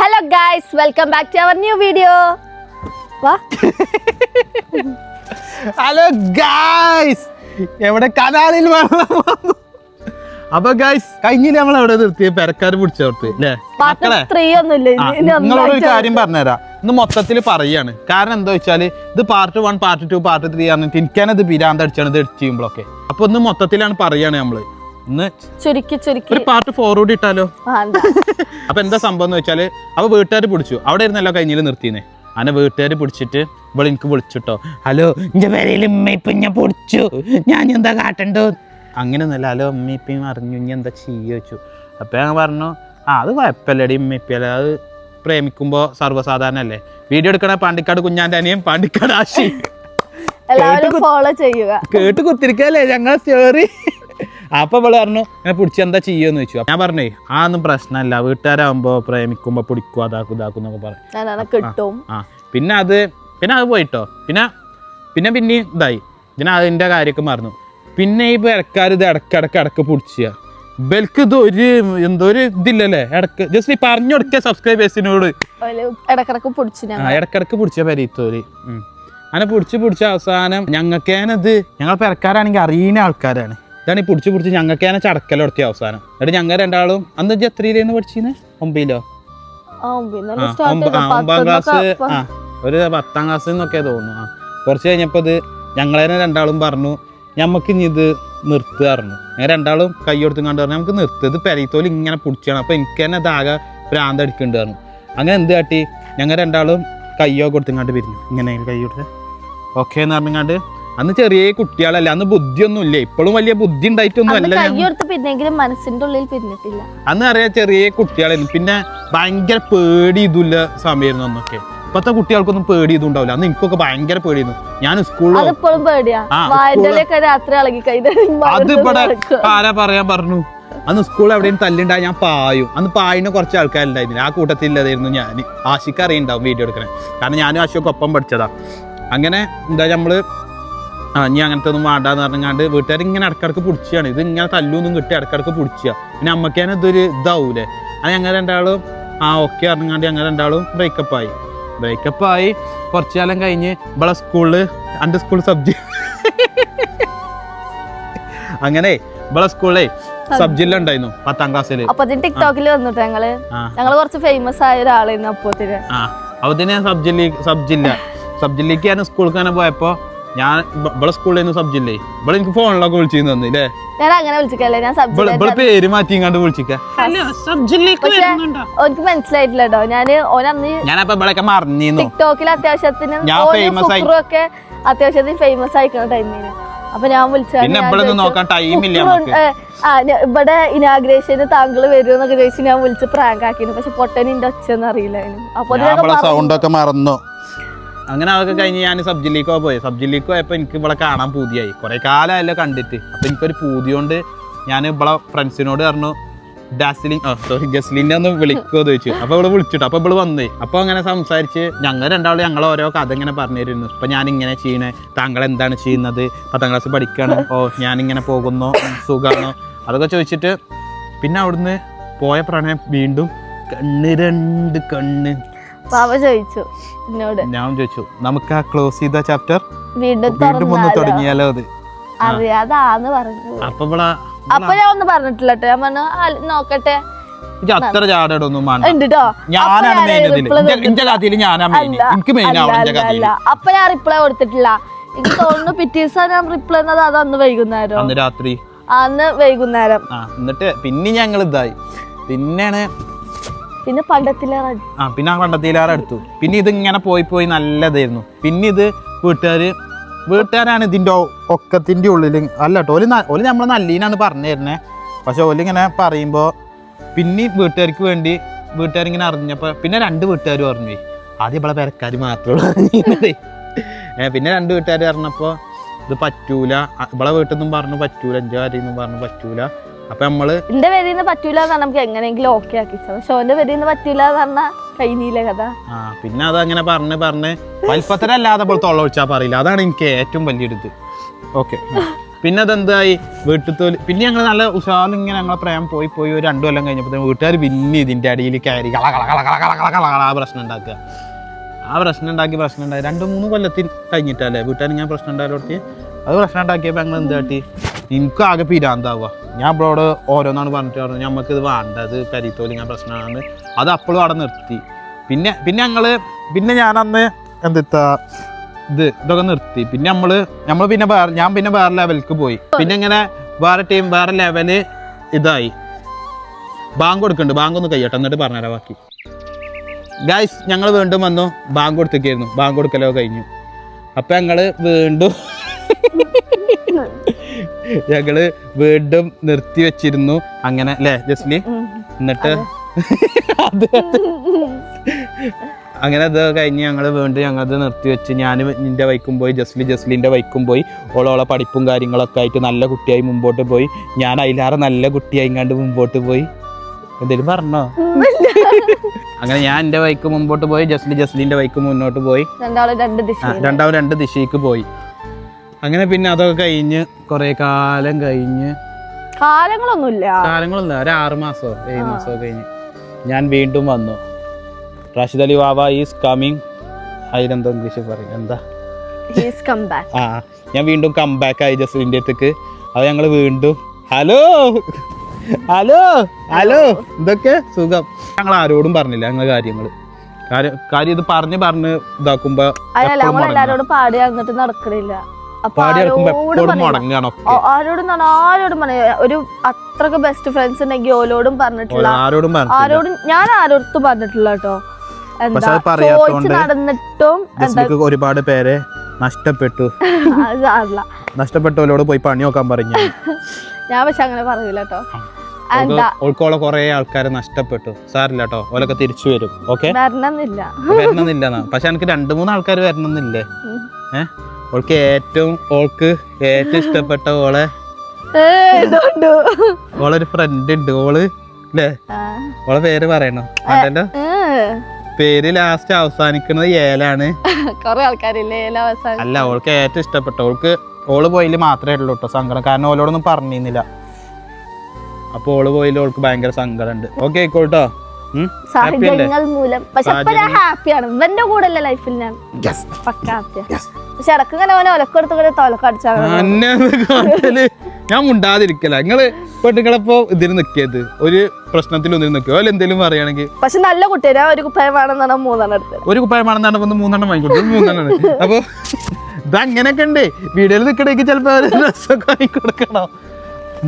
Hello guys welcome back to our new video വാ. Hello guys എവിടെ കനാലിൽ വെള്ളം വന്നു? അപ്പൊ ഗായ്സ് കഴിഞ്ഞ നമ്മൾ അവിടെ നിർത്തിയ പെരക്കാർ പിടിച്ചോർത്ത് അല്ലേ മക്കളെ നിങ്ങളോട് ഒരു കാര്യം പറഞ്ഞുതരാം. ഇന്ന് മൊത്തത്തിൽ പറയാണ്. കാരണം എന്താ വെച്ചാൽ ഇത് part one part two part three എനിക്കാണ് ഇത് പിരാന്ത് അടിച്ചാണ് ഇത് എഡിറ്റ് ചെയ്യുമ്പോഴൊക്കെ. അപ്പൊ ഇന്ന് മൊത്തത്തിലാണ് പറയാണ് നമ്മൾ. ഇന്ന് ചുരുക്കി ചുരുക്കി. ഒരു പാർട്ട് ഫോർവേഡ് ഇട്ടാലോ? അപ്പൊ എന്താ സംഭവം എന്ന് വെച്ചാൽ അപ്പൊ വീട്ടുകാർ പിടിച്ചു. അവിടെ ഇരുന്നല്ലോ കഴിഞ്ഞിൽ നിർത്തിയേ. അങ്ങനെ വീട്ടുകാർ പിടിച്ചിട്ട് ഇവിടെ എനിക്ക് വിളിച്ചിട്ടോ. ഹലോ എന്റെ പേരയിൽ ഉമ്മ ഇപ്പൊ ഞാൻ പൊടിച്ചു. ഞാൻ എന്താ കാട്ടണ്ടോ? അങ്ങനെ ഒന്നല്ല ഹലോ ഉമ്മ അറിഞ്ഞു. ഇനി എന്താ ചെയ്യു? വെച്ചു അപ്പൊ ഞാൻ പറഞ്ഞു ആ അത് കുഴപ്പമില്ലടി ഉമ്മ ഇപ്പല്ല അത് പ്രേമിക്കുമ്പോ സർവസാധാരണ അല്ലേ വീഡിയോ എടുക്കണ പാണ്ടിക്കാട് കുഞ്ഞാന്റെ അനിയൻ പാണ്ടിക്കാട് ആശി. എല്ലാവരും ഫോളോ ചെയ്യുക. കേട്ട് കുത്തിരിക്കല്ലേ ഞങ്ങളെ സ്റ്റോറി അപ്പൊ ഇവൾ പറഞ്ഞു ഇങ്ങനെ പിടിച്ച് എന്താ ചെയ്യുമെന്ന് വെച്ചു ഞാൻ പറഞ്ഞേ ആ ഒന്നും പ്രശ്നമല്ല വീട്ടുകാരാകുമ്പോ പ്രേമിക്കുമ്പോ പിടിക്കും അതാക്കും ഇതാക്കും എന്നൊക്കെ കിട്ടും. ആ പിന്നെ അത് പിന്നെ അത് പോയിട്ടോ. പിന്നെ പിന്നെ പിന്നെ ഇതായി. പിന്നെ അതിന്റെ കാര്യമൊക്കെ മറന്നു. പിന്നെ ഈ ഇടക്കാർ ഇത് ഇടക്കിടക്ക് ഇടയ്ക്ക് പിടിച്ച. ബെൽക്ക് ഇത് ഒരു എന്തോ ഒരു ഇതില്ലല്ലേ? ഇടയ്ക്ക് ജസ്റ്റ് ഈ പറഞ്ഞു കൊടുക്കുക സബ്സ്ക്രൈബേഴ്സിനോട് ഇടക്കിടക്ക് പിടിച്ചു ഇടക്കിടക്ക് പിടിച്ച പെരീത്തോര് അങ്ങനെ പിടിച്ച് പിടിച്ച അവസാനം ഞങ്ങൾക്കേനത് ഞങ്ങൾ പെരക്കാരാണെങ്കിൽ അറിയുന്ന ആൾക്കാരാണ്. ഇതാണ് ഈ പിടിച്ച് പിടിച്ച് ഞങ്ങൾക്കേനെ ചടക്കലൊടത്തിയ അവസാനം. എന്നിട്ട് ഞങ്ങൾ രണ്ടാളും അന്ന് എത്രയിലേന്ന് പഠിച്ചിരുന്നേ ഒമ്പതിലോ? ഒമ്പതാം ക്ലാസ് ആ ഒരു പത്താം ക്ലാസ് എന്നൊക്കെ തോന്നുന്നു. ആ കുറച്ച് കഴിഞ്ഞപ്പോൾ ഇത് ഞങ്ങളെ രണ്ടാളും പറഞ്ഞു ഞമ്മക്ക് ഇനി ഇത് നിർത്തുക പറഞ്ഞു. ഞാൻ രണ്ടാളും കൈ കൊടുത്തും കണ്ടു പറഞ്ഞു നമുക്ക് നിർത്തത് പെരയത്തോൽ പെരയത്തോൽ ഇങ്ങനെ പിടിച്ചാണ്. അപ്പോൾ എനിക്ക് തന്നെ ഇതാകെ ഭ്രാന്ത് അടിക്കുന്നുണ്ട് പറഞ്ഞു. അങ്ങനെ എന്ത് കാട്ടി? ഞങ്ങൾ രണ്ടാളും കയ്യോ കൊടുത്തും കണ്ട് പിരിഞ്ഞു. ഇങ്ങനെ കൈ കൊടുത്ത്. ഓക്കെ എന്ന് പറഞ്ഞങ്ങാണ്ട് അന്ന് ചെറിയ കുട്ടികളല്ല അന്ന് ബുദ്ധിയൊന്നും ഇല്ല ഇപ്പോഴും വലിയ ബുദ്ധി ഉണ്ടായിട്ടൊന്നും അല്ല പിന്നെങ്കിലും മനസ്സിന്റെ ഉള്ളിൽ പിന്നിട്ടില്ല. അന്ന് അറിയാം ചെറിയ കുട്ടികളായിരുന്നു പിന്നെ ഭയങ്കര പേടി ഇതുല്ല സമയമായിരുന്നു അന്നൊക്കെ. ഇപ്പത്തെ കുട്ടികൾക്കൊന്നും പേടി ഇതുണ്ടാവില്ല അന്ന് എനിക്കൊക്കെ ഭയങ്കര പേടിയായിരുന്നു. ഞാൻ സ്കൂളിൽ അത് ഇവിടെ ആരാ പറയാൻ പറഞ്ഞു. അന്ന് സ്കൂളിൽ എവിടെയും തല്ലുണ്ടായി ഞാൻ പായും. അന്ന് പായിന് കുറച്ച് ആൾക്കാരുണ്ടായിരുന്നു ആ കൂട്ടത്തിൽ ഇല്ലാതായിരുന്നു ഞാൻ ആശിക്ക് അറിയുണ്ടാവും വീഡിയോ എടുക്കണേ. കാരണം ഞാനും ആശിയൊക്കെ ഒപ്പം പഠിച്ചതാ. അങ്ങനെ എന്താ നമ്മൾ ആ ഇനി അങ്ങനത്തെ ഒന്നും വേണ്ടാന്ന് പറഞ്ഞാണ്ട് വീട്ടുകാർ ഇങ്ങനെ ഇടക്കിടക്ക് പിടിച്ചാണ്. ഇത് ഇങ്ങനെ തല്ലൊന്നും കിട്ടി ഇടക്കിടക്ക് പിടിച്ച. പിന്നെ അമ്മയ്ക്ക് തന്നെ ഇതൊരു ഇതാവൂലേ. അത് ഞങ്ങൾ രണ്ടാളും ആ ഓക്കെ പറഞ്ഞാണ്ട് ഞങ്ങൾ രണ്ടാളും ബ്രേക്കപ്പ് ആയി. ബ്രേക്കപ്പ് ആയി. കുറച്ചു കാലം കഴിഞ്ഞ് ഇവിടെ സ്കൂളിൽ എന്റെ സ്കൂൾ സബ്ജക്ട് അങ്ങനെ ഇവിടെ സ്കൂളിലെ സബ് ജില്ല ഉണ്ടായിരുന്നു പത്താം ക്ലാസ്സിൽ ടിക്ടോക്കിൽ വന്നിട്ട് ഞങ്ങൾ? ഞങ്ങൾ കുറച്ച് ഫേമസ് ആയ ഒരാളായിരുന്നു അപ്പത്തിന്. ആ. അതിന് സബ് ജില്ല സബ് ജില്ല. സബ് ജില്ലക്ക് ഞാൻ സ്കൂളിൽ തന്നെ പോയപ്പോ ഞാൻ ഇവിടെ സ്കൂളിൽ നിന്ന് സബ്ജില്ലേ ഇവിടെ എനിക്ക് ഫോണിലൊക്കെ വിളിച്ചിരുന്നു തന്നു ഇല്ലേ? ഞാൻ അങ്ങനെ വിളിച്ചിക്കല്ലേ ഞാൻ സബ്ജില്ല ഇവിടെ പേര് മാറ്റിങ്ങാണ്ട് വരുന്നുണ്ടോ? ഓനക്ക് മനസ്സിലായിട്ടില്ല കേട്ടോ ഞാൻ ഓനന്ന് ഞാനപ്പോ ഇവിടെയൊക്കെ മറിഞ്ഞിരുന്നു ടിക്ടോക്കിൽ അത്യാവശ്യത്തിന് ഒക്കെ അത്യാവശ്യത്തിന് ഫേമസ് ആയിക്കണ ടൈമിന് അപ്പൊ ഞാൻ വിളിച്ചത് പിന്നെ ഇവിടെ നിന്ന് നോക്കാൻ ടൈം ഇല്ല നമുക്ക്. ഇവിടെ ഇനാഗ്രേഷന് താങ്കൾ വരുമെന്നൊക്കെ ചോദിച്ചു ഞാൻ വിളിച്ച് പ്രാങ്ക് ആക്കിയിരുന്നു. പക്ഷെ പൊട്ടനിന്റെ ഒച്ചയൊന്നും അറിയില്ല അപ്പൊ സൗണ്ട് ഒക്കെ മറന്നു. അങ്ങനെ അതൊക്കെ കഴിഞ്ഞ് ഞാൻ സബ് ജില്ലയ്ക്കോ പോയി. സബ് ജില്ലക്ക് പോയപ്പോൾ എനിക്ക് ഇവിടെ കാണാൻ പൂതിയായി. കുറേ കാലമായല്ലോ കണ്ടിട്ട്. അപ്പോൾ എനിക്കൊരു പൂതി കൊണ്ട് ഞാൻ ഇവിടെ ഫ്രണ്ട്സിനോട് പറഞ്ഞു ഡാസ്ലിൻ സോറി ഗസ്ലിനെ ഒന്ന് വിളിക്കുമോ ചോദിച്ചു. അപ്പോൾ ഇവിടെ വിളിച്ചിട്ട്. അപ്പോൾ ഇവിടെ വന്നേ. അപ്പോൾ അങ്ങനെ സംസാരിച്ച് ഞങ്ങൾ രണ്ടാളും ഞങ്ങൾ ഓരോ കഥ ഇങ്ങനെ പറഞ്ഞു തരുന്നു ഇപ്പൊ ഞാൻ ഇങ്ങനെ ചെയ്യണേ. താങ്കൾ എന്താണ് ചെയ്യുന്നത്? പത്താം ക്ലാസ് പഠിക്കണം? ഓ ഞാൻ ഇങ്ങനെ പോകുന്നു? സുഖാണോ? അതൊക്കെ ചോദിച്ചിട്ട് പിന്നെ അവിടുന്ന് പോയ പ്രണയം വീണ്ടും കണ്ണ് രണ്ട് കണ്ണ് പാവ ചോദിച്ചു എന്നോട്. ഞാൻ ചോദിച്ചു നമുക്ക് ആ ക്ലോസ് ചെയ്ത ചാപ്റ്റർ വീണ്ടും ഒന്ന് തുടങ്ങിയാലോ അത്? അറിയാതാന്ന് പറഞ്ഞു. അപ്പൊ ഞാൻ ഒന്നും പറഞ്ഞിട്ടില്ല കേട്ടോ ഞാൻ പറഞ്ഞു "ആ, നോക്കട്ടെ. അത്ര ഞാനാണ് അപ്പൊ ഞാൻ കഥയിൽ എനിക്ക് മെയിൻ. അപ്പൊ റിപ്ലൈ കൊടുത്തിട്ടില്ല. എനിക്ക് തോന്നുന്നു പിറ്റേ ദിവസം ഞാൻ റിപ്ലൈ എന്നത് അത് അന്ന് വൈകുന്നേരം. അന്ന് രാത്രി. അന്ന് വൈകുന്നേരം. എന്നിട്ട് പിന്നെ ഞങ്ങൾ ഇതായി. പിന്നെയാണ് പിന്നെ പണ്ടത്തിലേറെ ആ പിന്നെ ആ എടുത്തു. പിന്നെ ഇത് ഇങ്ങനെ പോയി പോയി നല്ലതായിരുന്നു പിന്നെ ഇത് വീട്ടുകാര് വീട്ടുകാരാണ് ഇതിന്റെ ഒക്കത്തിന്റെ ഉള്ളിൽ അല്ല കേട്ടോ ഓൽ നമ്മളെ നല്ലീനാണ് പറഞ്ഞു തരുന്നത് പക്ഷെ ഓലിങ്ങനെ പറയുമ്പോൾ പറയുമ്പോ പിന്നെ വീട്ടുകാർക്ക് വേണ്ടി വീട്ടുകാരിങ്ങനെ അറിഞ്ഞപ്പോ പിന്നെ രണ്ട് വീട്ടുകാരും അറിഞ്ഞു ആദ്യം ഇവിടെ പെരക്കാർ മാത്രമേ പിന്നെ രണ്ട് വീട്ടുകാർ പറഞ്ഞപ്പോ ഇത് പറ്റൂല. ഇവിടെ വീട്ടിൽ നിന്നും പറഞ്ഞു പറ്റൂല. എന്റെ കാര്യം പറഞ്ഞു പറ്റൂല. അപ്പൊ നമ്മൾ എന്റെ പേരിൽ നിന്ന് പറ്റൂല എന്ന് പറഞ്ഞാൽ നമുക്ക് എങ്ങനെയെങ്കിലും ഓക്കെ ആക്കി. പക്ഷെ ഓന്റെ പേരിൽ നിന്ന് പറ്റൂല എന്ന് പറഞ്ഞാൽ കഥ. ആ പിന്നെ അതങ്ങനെ പറഞ്ഞ് പറഞ്ഞ് വലിപ്പത്തിലല്ലാതെ ഇപ്പോൾ തൊള്ള ഒഴിച്ചാൽ പറയില്ല. അതാണ് എനിക്ക് ഏറ്റവും വലിയ എടുത്ത് ഓക്കെ പിന്നെ അതെന്തായി? വീട്ടിൽ പിന്നെ ഞങ്ങൾ നല്ല ഉഷാറിൽ ഇങ്ങനെ ഞങ്ങളെ പ്രേമം പോയി പോയി ഒരു രണ്ടു കൊല്ലം കഴിഞ്ഞപ്പോൾ വീട്ടുകാർ പിന്നെ ഇതിന്റെ അടിയിൽ കയറി കള കള കള കള കള കള കള കള ആ പ്രശ്നം ഉണ്ടാക്കുക. ആ പ്രശ്നം ഉണ്ടാക്കി പ്രശ്നം ഉണ്ടായി രണ്ട് മൂന്ന് കൊല്ലത്തിൽ കഴിഞ്ഞിട്ടല്ലേ വീട്ടുകാർ ഞാൻ പ്രശ്നം ഉണ്ടായാലും അത് പ്രശ്നം ഉണ്ടാക്കിയപ്പോൾ ഞങ്ങൾ എന്താട്ടി എനിക്കും ആകെ പിരാന്താവുക. ഞാൻ അപ്പോഴോട് ഓരോന്നാണ് പറഞ്ഞിട്ട് പറഞ്ഞു ഞമ്മക്ക് ഇത് വേണ്ട അത് ഞാൻ പ്രശ്നമാണ് അത് അപ്പോഴും അവിടെ നിർത്തി. പിന്നെ പിന്നെ ഞങ്ങൾ പിന്നെ ഞാൻ അന്ന് എന്താ ഇത് ഇതൊക്കെ നിർത്തി. പിന്നെ നമ്മൾ നമ്മൾ പിന്നെ വേറെ ഞാൻ പിന്നെ വേറെ ലെവലിലേക്ക് പോയി. പിന്നെ ഇങ്ങനെ വേറെ ടീം വേറെ ലെവൽ ഇതായി. ബാങ്ക് കൊടുക്കുന്നുണ്ട്. ബാങ്ക് ഒന്ന് കയ്യട്ടെ എന്നിട്ട് പറഞ്ഞുതരാം ബാക്കി. ഗായ്സ് ഞങ്ങൾ വീണ്ടും വന്നു. ബാങ്ക് കൊടുത്തേക്കായിരുന്നു. ബാങ്ക് കൊടുക്കലോ കഴിഞ്ഞു. അപ്പൊ ഞങ്ങൾ വീണ്ടും ഞങ്ങൾ വീണ്ടും നിർത്തി വെച്ചിരുന്നു. അങ്ങനെ അല്ലേ ജസ്ലി. എന്നിട്ട്? അത്. അങ്ങനെ അത് കഴിഞ്ഞ് ഞങ്ങൾ വീണ്ടും ഞങ്ങളത് നിർത്തി വെച്ച് ഞാൻ നിന്റെ വൈക്കും പോയി ജസ്ലി ജസ്ലിന്റെ വൈക്കും പോയി. ഓളോളെ പഠിപ്പും കാര്യങ്ങളൊക്കെ ആയിട്ട് നല്ല കുട്ടിയായി മുമ്പോട്ട് പോയി. ഞാൻ അതിലാറെ നല്ല കുട്ടിയായി കണ്ട് മുമ്പോട്ട് പോയി. എന്തേലും പറഞ്ഞോ? അങ്ങനെ ഞാൻ എന്റെ വൈക്ക് മുമ്പോട്ട് പോയി ജസ്ലി ജസ്ലിന്റെ വൈക്ക് മുന്നോട്ട് പോയി. രണ്ടാളും രണ്ട് ദിശ രണ്ടാമത് രണ്ട് ദിശയ്ക്ക് പോയി. അങ്ങനെ പിന്നെ അതൊക്കെ കഴിഞ്ഞ് കുറെ കാലം കഴിഞ്ഞ് കാലങ്ങളൊന്നുമില്ല. കാലങ്ങളൊന്നും ഒരു ആറ് മാസോ ഏഴ് മാസോ കഴിഞ്ഞ് ഞാൻ വീണ്ടും വന്നു. റാഷിദ് അലി വാവ ഈസ് കമ്മിങ്. അതിനെന്തോ ഇംഗ്ലീഷ് പറയും എന്താ? ആ ഞാൻ വീണ്ടും കം ബാക്ക് ആയി ജസ്ലിന്റെ അടുത്തേക്ക്. അത് ഞങ്ങൾ വീണ്ടും ഹലോ ഹലോ ഹലോ ഇതൊക്കെ സുഖം. ഞങ്ങൾ ആരോടും പറഞ്ഞില്ല ഞങ്ങളെ കാര്യങ്ങൾ കാര്യം ഇത് പറഞ്ഞ് പറഞ്ഞ് ഇതാക്കുമ്പോ നടക്കണില്ല. അപ്പൊ പാടി ഇറക്കുമ്പോ ആരോടും എപ്പോഴും. മുടങ്ങാണ് ആരോടും ആരോടും പറയാ ഒരു അത്രയ്ക്ക് ബെസ്റ്റ് ഫ്രണ്ട്സ് ഉണ്ടെങ്കിൽ ഓലോടും പറഞ്ഞിട്ടില്ല. ആരോടും ആരോടും ഞാൻ ആരോടത്തും പറഞ്ഞിട്ടില്ല കേട്ടോ എന്താ നടന്നിട്ടും ഒരുപാട് പേരെ നഷ്ടപ്പെട്ടു. നഷ്ടപ്പെട്ടവരോട് പോയി പണി നോക്കാൻ പറഞ്ഞു ഞാൻ. പക്ഷെ അങ്ങനെ പറയൂല കേട്ടോ എന്താ? ഓൾക്കോളെ കുറെ ആൾക്കാരെ നഷ്ടപ്പെട്ടു. സാറില്ല കേട്ടോ ഓലൊക്കെ തിരിച്ചു വരും. ഓക്കെ? വരണമെന്നില്ല. പക്ഷെ എനിക്ക് രണ്ടു മൂന്ന് ആൾക്കാർ വരണമെന്നില്ലേ? ഏഹ് ഓൾക്ക് ഏറ്റവും ഓൾക്ക് ഏറ്റവും ഇഷ്ടപ്പെട്ട ഓളെ. ഓളൊരു ഫ്രണ്ട് ഉണ്ട്. ഓൾ അല്ലേ ഓളെ പേര് പറയണോ? വേണ്ടല്ലോ പേര് ലാസ്റ്റ് അവസാനിക്കുന്നത് ഏലാണ്. കൊറേ ആൾക്കാരില്ലേ അല്ല ഓൾക്ക് ഏറ്റവും ഇഷ്ടപ്പെട്ട ഓൾക്ക് ഓൾ പോയിൽ മാത്രമേ ഉള്ളൂ കേട്ടോ സങ്കടം. കാരണം ഓളോടൊന്നും പറഞ്ഞിരുന്നില്ല. അപ്പൊ ഓൾ പോയിൽ ഓൾക്ക് ഭയങ്കര സങ്കടം ഉണ്ട് ഓക്കെ ആയിക്കോട്ടോ? സാഹചര്യങ്ങൾ മൂലം. പക്ഷെ ഹാപ്പിയാണ്. ഇവന്റെ കൂടെ അല്ലേ ലൈഫിൽ ഞാൻ. പക്ക ഹാപ്പിയാണ് പക്ഷെ ഇടയ്ക്ക് ഇങ്ങനെ അവനെ ഒലക്കെടുത്ത് കൂടെ തൊലക്കടിച്ചാൽ അന്നെ ഒന്ന് കാണൽ ഞാൻ മുണ്ടാതിരിക്കല. നിങ്ങൾ പെണ്ണുങ്ങളപ്പോ ഇതിന് നിക്കരുത് ഒരു പ്രശ്നത്തിൽ പ്രശ്നത്തിലൊന്നും നിൽക്കുക അല്ല എന്തെങ്കിലും പറയുകയാണെങ്കിൽ പക്ഷെ നല്ല കുട്ടിയാ. ഒരു കുപ്പായം വേണമെന്നാണ് മൂന്നെണ്ണം എടുത്തത്. ഒരു കുപ്പായമാണെന്നാണ് വന്ന് മൂന്നെണ്ണം വാങ്ങിക്കൊടുത്തു മൂന്നെണ്ണം അപ്പൊ ഇതങ്ങനെയൊക്കെ ഉണ്ട് വീഡിയോയിൽ നിൽക്കണമെങ്കിൽ ചിലപ്പോ ഡ്രസ്സൊക്കെ വാങ്ങിക്കൊടുക്കണോ.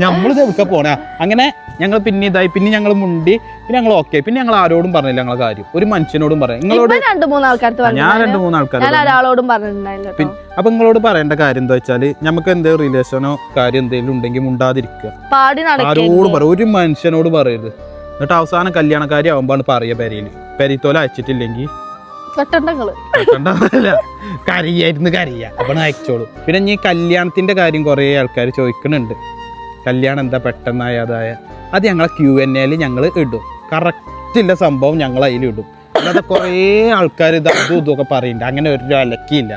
നമ്മൾ ചെറുക്ക പോണ? അങ്ങനെ ഞങ്ങൾ പിന്നെ ഇതായി പിന്നെ ഞങ്ങൾ മുണ്ടി പിന്നെ ഞങ്ങൾ ഓക്കെ പിന്നെ ഞങ്ങൾ ആരോടും പറഞ്ഞില്ല ഞങ്ങളെ കാര്യം. ഒരു മനുഷ്യനോടും പറയാം. നിങ്ങളോട് രണ്ട് മൂന്ന് ആൾക്കാർക്ക് ഞാൻ പറഞ്ഞു രണ്ട് മൂന്ന് പറഞ്ഞിട്ടുണ്ടായില്ല അപ്പൊ നിങ്ങളോട് പറയേണ്ട കാര്യം എന്താ വെച്ചാൽ നമുക്ക് എന്തോ റിലേഷനോ കാര്യം എന്തെങ്കിലും ഉണ്ടെങ്കിൽ മുണ്ടാതിരിക്കുക. ആരോട് പറ ഒരു മനുഷ്യനോട് പറയരുത്. എന്നിട്ട് അവസാനം കല്യാണക്കാരി ആവുമ്പോൾ പറയുക പെരയിൽ. പെരത്തോല അയച്ചിട്ടില്ലെങ്കിൽ കരിയായിരുന്നു കരിയ. അപ്പോൾ അയച്ചോളൂ. പിന്നെ ഈ കല്യാണത്തിന്റെ കാര്യം കുറേ ആൾക്കാർ ചോദിക്കുന്നുണ്ട് കല്യാണം എന്താ പെട്ടെന്നായ അതായ. അത് ഞങ്ങളെ ക്യു എൻ എയിൽ ഞങ്ങൾ ഇടും. കറക്റ്റില്ല സംഭവം ഞങ്ങൾ അതിൽ ഇടും. അല്ലാതെ കുറേ ആൾക്കാർ ഇത് അതും ഇതൊക്കെ പറയുന്നുണ്ട് അങ്ങനെ ഒരു അലക്കിയില്ല.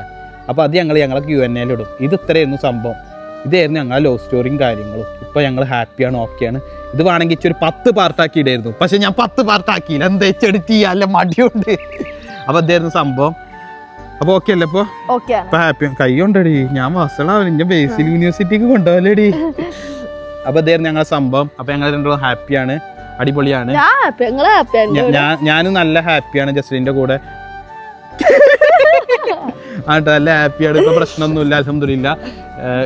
അപ്പോൾ അത് ഞങ്ങൾ ഞങ്ങളെ ക്യു എൻ എയിൽ ഇടും. ഇത് ഇത്രയായിരുന്നു സംഭവം. ഇതായിരുന്നു ഞങ്ങളെ ലോ സ്റ്റോറിയും കാര്യങ്ങളും. ഇപ്പോൾ ഞങ്ങൾ ഹാപ്പിയാണ് ഓക്കെയാണ് ഇത് വേണമെങ്കിൽ ഇച്ചൊരു പത്ത് പാർട്ടാക്കി ഇടായിരുന്നു. പക്ഷേ ഞാൻ പത്ത് പാർട്ടാക്കിയില്ല എന്താ ചെയ്യാൻ അല്ല മടിയുണ്ട്. അപ്പോൾ അതായിരുന്നു സംഭവം. അപ്പൊ ഓക്കെ അല്ലേ ഇപ്പൊ? ഹാപ്പി കൈ കൊണ്ടടി. ഞാൻ വസളാവും എന്റെ ബേസിൽ യൂണിവേഴ്സിറ്റിക്ക് കൊണ്ടുപോകലടി അപ്പൊ ഇതായിരുന്നു ഞങ്ങളെ സംഭവം. അപ്പൊ ഞങ്ങൾ രണ്ടും ഹാപ്പിയാണ്. അടിപൊളിയാണ്. ഞാനും നല്ല ഹാപ്പിയാണ് ജസ്ലിന്റെ കൂടെ. ആട്ടോ നല്ല ഹാപ്പിയാണ്. ഇപ്പൊ പ്രശ്നമൊന്നുമില്ല അലഹമില്ല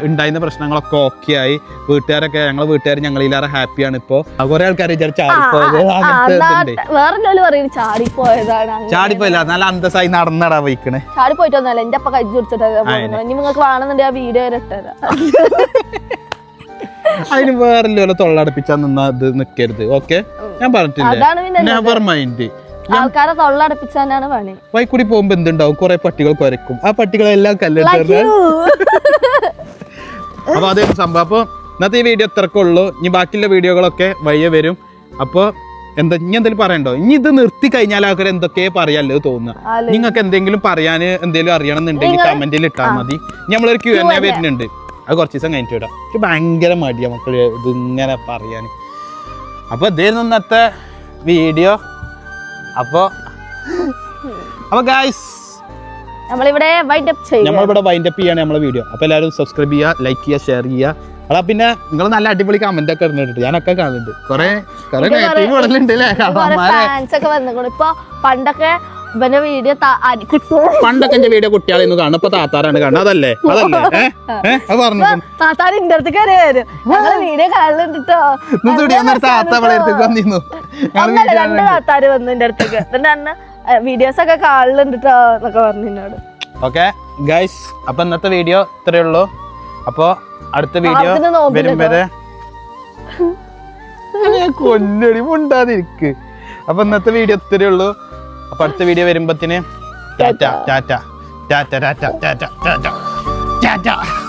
ഉണ്ടായിരുന്ന പ്രശ്നങ്ങളൊക്കെ ഓക്കെ ആയി. വീട്ടുകാരൊക്കെ ഞങ്ങളെ വീട്ടുകാർ ഞങ്ങളിലേറെ ഹാപ്പിയാണ് ഇപ്പോ. കുറെ ആൾക്കാർ. ചാടിപ്പോയില്ല നല്ല അന്തസ്സായി നടന്നടാ വയ്ക്കണേ ചാടിപ്പോയിട്ടൊന്നല്ല എന്റെ അപ്പ കജ്ജി നിങ്ങൾക്ക് വേണമെന്നുണ്ടെങ്കിൽ ആ വീഡിയോ അതിന് വേറെ പോലെ തൊള്ളടപ്പിച്ചാ നിന്നാ ഇത് നിക്കരുത് ഓക്കെ ഞാൻ പറഞ്ഞിട്ടില്ല? നെവർ മൈൻഡ് ആൾക്കാരെ തൊള്ളടപ്പിച്ചാനാണ് പണി. വൈക്കൂടി പോകുമ്പോ എന്തുണ്ടാവും? കുറെ പട്ടികൾ കുരക്കും. ആ പട്ടികളെല്ലാം കല്ലെടുത്ത്. അപ്പൊ അതൊരു സംഭവം. അപ്പൊ ഇന്നത്തെ ഈ വീഡിയോ ഇത്രക്കുള്ളൂ. ഇനി ബാക്കിയുള്ള വീഡിയോകളൊക്കെ വയ്യ വരും. അപ്പൊ എന്താ ഇനി എന്തെങ്കിലും പറയണ്ടോ? ഇനി ഇത് നിർത്തി കഴിഞ്ഞാൽ ആൾക്കാർ എന്തൊക്കെ പറയാല്ലോ തോന്നുന്നു നിങ്ങൾക്ക് എന്തെങ്കിലും പറയാൻ എന്തെങ്കിലും അറിയണം എന്നുണ്ടെങ്കിൽ കമന്റിൽ ഇട്ടാൽ മതി. നമ്മളൊരു ക്യൂ എൻ എ വരുന്നുണ്ട്. അത് കുറച്ച് ദിവസം കഴിഞ്ഞിട്ട് വിടാം. എനിക്ക് ഭയങ്കര മടിയാണ് മക്കൾ ഇതിങ്ങനെ പറയാൻ അപ്പോൾ ഇതായിരുന്നു ഇന്നത്തെ വീഡിയോ. അപ്പോൾ അപ്പോൾ ഗായ്സ് നമ്മളിവിടെ വൈൻഡപ്പ് ചെയ്യും നമ്മളിവിടെ വൈൻഡപ്പ് ചെയ്യാണ് നമ്മളെ വീഡിയോ. അപ്പോൾ എല്ലാവരും സബ്സ്ക്രൈബ് ചെയ്യുക ലൈക്ക് ചെയ്യുക ഷെയർ ചെയ്യുക. അതാ പിന്നെ നിങ്ങൾ നല്ല അടിപൊളി കമന്റ് ഒക്കെ ഇടുന്നുണ്ട്. ഞാനൊക്കെ കാണുന്നുണ്ട്. കുറെ കുറെ നെഗറ്റീവ് ഇടലുണ്ട് അല്ലേ? ഇപ്പൊ പണ്ടൊക്കെ ഇവന്റെ വീഡിയോ പണ്ടൊക്കെ എന്റെ വീഡിയോ കുട്ടികളെ കാണും. ഇപ്പൊ താത്താറാണ് കാണുന്നത്. അതല്ലേ? അതല്ലേ? അത് പറഞ്ഞു? താത്താൻ ഇന്റെ അടുത്ത് കയറി വരും ഞങ്ങൾ വീഡിയോ താത്ത വന്നിരുന്നു. രണ്ട് താത്താര് വന്നു എന്റെ അടുത്തേക്ക്. എന്നിട്ട് അന്ന് വീഡിയോസ് ഒക്കെ കാണലുണ്ടിട്ടോ എന്നൊക്കെ പറഞ്ഞു എന്നോട്. ഓക്കെ? ഗൈസ് അപ്പൊ ഇന്നത്തെ വീഡിയോ ഇത്രയേ ഉള്ളൂ. അപ്പൊ അടുത്ത വീഡിയോ വരെ കൊല്ലടി മുണ്ടാതിരിക്ക്. അപ്പൊ ഇന്നത്തെ വീഡിയോ ഇത്രയേ ഉള്ളൂ. അപ്പൊ അടുത്ത video വരുമ്പത്തിന് tata tata tata tata tata tata tata.